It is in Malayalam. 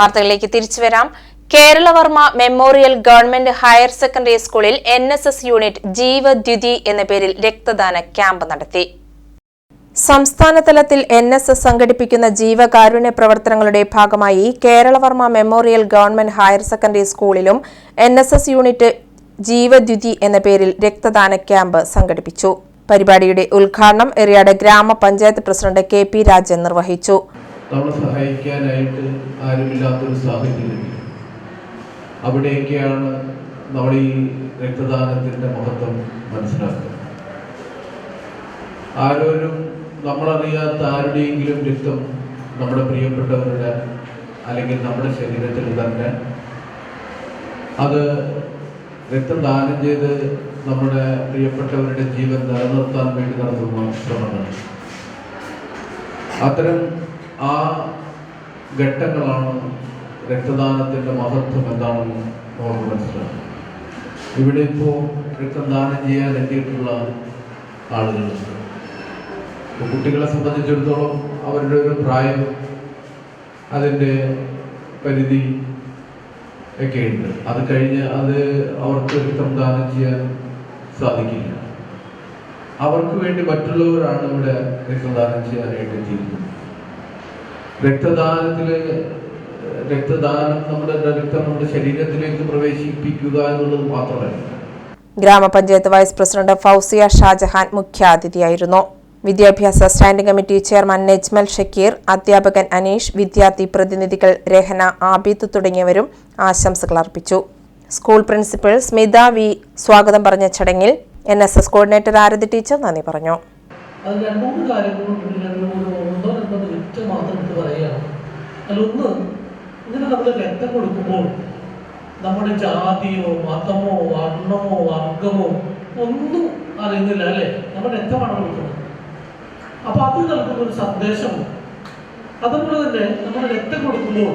വാർത്തകളിലേക്ക് തിരിച്ചു വരാം. Keralavarma memorial government higher secondary സ്കൂളിൽ N S S unit Jeevadyuthi എന്ന പേരിൽ രക്തദാന ക്യാമ്പ് നടത്തി. സംസ്ഥാന തലത്തിൽ എൻ എസ് എസ് സംഘടിപ്പിക്കുന്ന ജീവകാരുണ്യ പ്രവർത്തനങ്ങളുടെ ഭാഗമായി Keralavarma memorial government higher secondary സ്കൂളിലും N S S unit Jeevadyuthi എന്ന പേരിൽ രക്തദാന ക്യാമ്പ് സംഘടിപ്പിച്ചു. പരിപാടിയുടെ ഉദ്ഘാടനം എറിയാട് ഗ്രാമപഞ്ചായത്ത് പ്രസിഡന്റ് കെ പി രാജൻ നിർവഹിച്ചു. നമ്മളെ സഹായിക്കാനായിട്ട് ആരുമില്ലാത്തൊരു സാഹചര്യം അവിടെയൊക്കെയാണ് നമ്മൾ ഈ രക്തദാനത്തിന്റെ മഹത്വം മനസ്സിലാക്കുന്നത്. ആരോരും നമ്മളറിയാത്ത ആരുടെയെങ്കിലും രക്തം നമ്മുടെ പ്രിയപ്പെട്ടവരുടെ അല്ലെങ്കിൽ നമ്മുടെ ശരീരത്തിൽ തന്നെ അത് രക്തം ദാനം ചെയ്ത് നമ്മുടെ പ്രിയപ്പെട്ടവരുടെ ജീവൻ നിലനിർത്താൻ വേണ്ടി നടത്തുന്ന ശ്രമങ്ങൾ. അത്തരം ആ ഘട്ടങ്ങളാണ് രക്തദാനത്തിന്റെ മഹത്വം എന്താണെന്ന് നമുക്ക് മനസ്സിലാക്കാം. ഇവിടെ ഇപ്പോൾ രക്തദാനം ചെയ്യാൻ എത്തിയിട്ടുള്ള ആളുകളുണ്ട്. കുട്ടികളെ സംബന്ധിച്ചിടത്തോളം അവരുടെ ഒരു പ്രായം അതിന്റെ പരിധി ഒക്കെയുണ്ട് അത് കഴിഞ്ഞ് അത് അവർക്ക് രക്തം ദാനം ചെയ്യാൻ സാധിക്കില്ല. അവർക്ക് വേണ്ടി മറ്റുള്ളവരാണ് ഇവിടെ രക്തദാനം ചെയ്യാനായിട്ട് എത്തിയിരിക്കുന്നത്. രക്തദാനത്തിൽ രക്തദാനം നമ്മുടെ രക്തം നമ്മുടെ ശരീരത്തിലേക്ക് പ്രവേശിപ്പിക്കുക എന്നുള്ളത് മാത്രമല്ല. ഗ്രാമപഞ്ചായത്ത് വൈസ് പ്രസിഡന്റ് ഫൗസിയ ഷാജഹാൻ മുഖ്യാതിഥിയായിരുന്നു. വിദ്യാഭ്യാസ standing committee chairman Najmal Shakeer അധ്യാപകൻ അനീഷ് വിദ്യാർത്ഥി പ്രതിനിധികൾ രഹന ആബിദ് തുടങ്ങിയവരും ആശംസകൾ അർപ്പിച്ചു. സ്കൂൾ പ്രിൻസിപ്പൽ സ്മിത വി സ്വാഗതം പറഞ്ഞ ചടങ്ങിൽ N S S coordinator Arathi teacher നന്ദി പറഞ്ഞു. അത് രണ്ട് മൂന്ന് കാര്യങ്ങളുണ്ട് രണ്ട് മൂന്ന് ഒന്നോ രണ്ടോ മിനിറ്റ് മാത്രം എടുത്ത് പറയുകയാണ്. അതിലൊന്ന് ഇങ്ങനെ നമ്മൾ രക്തം കൊടുക്കുമ്പോൾ നമ്മുടെ ജാതിയോ മതമോ വർണമോ വർഗമോ ഒന്നും അറിയുന്നില്ല അല്ലേ? നമ്മൾ രക്തമാണ് കൊടുക്കുന്നത്. അപ്പൊ അത് നൽകുന്ന ഒരു സന്ദേശമുണ്ട്. അതുപോലെ തന്നെ നമ്മൾ രക്തം കൊടുക്കുമ്പോൾ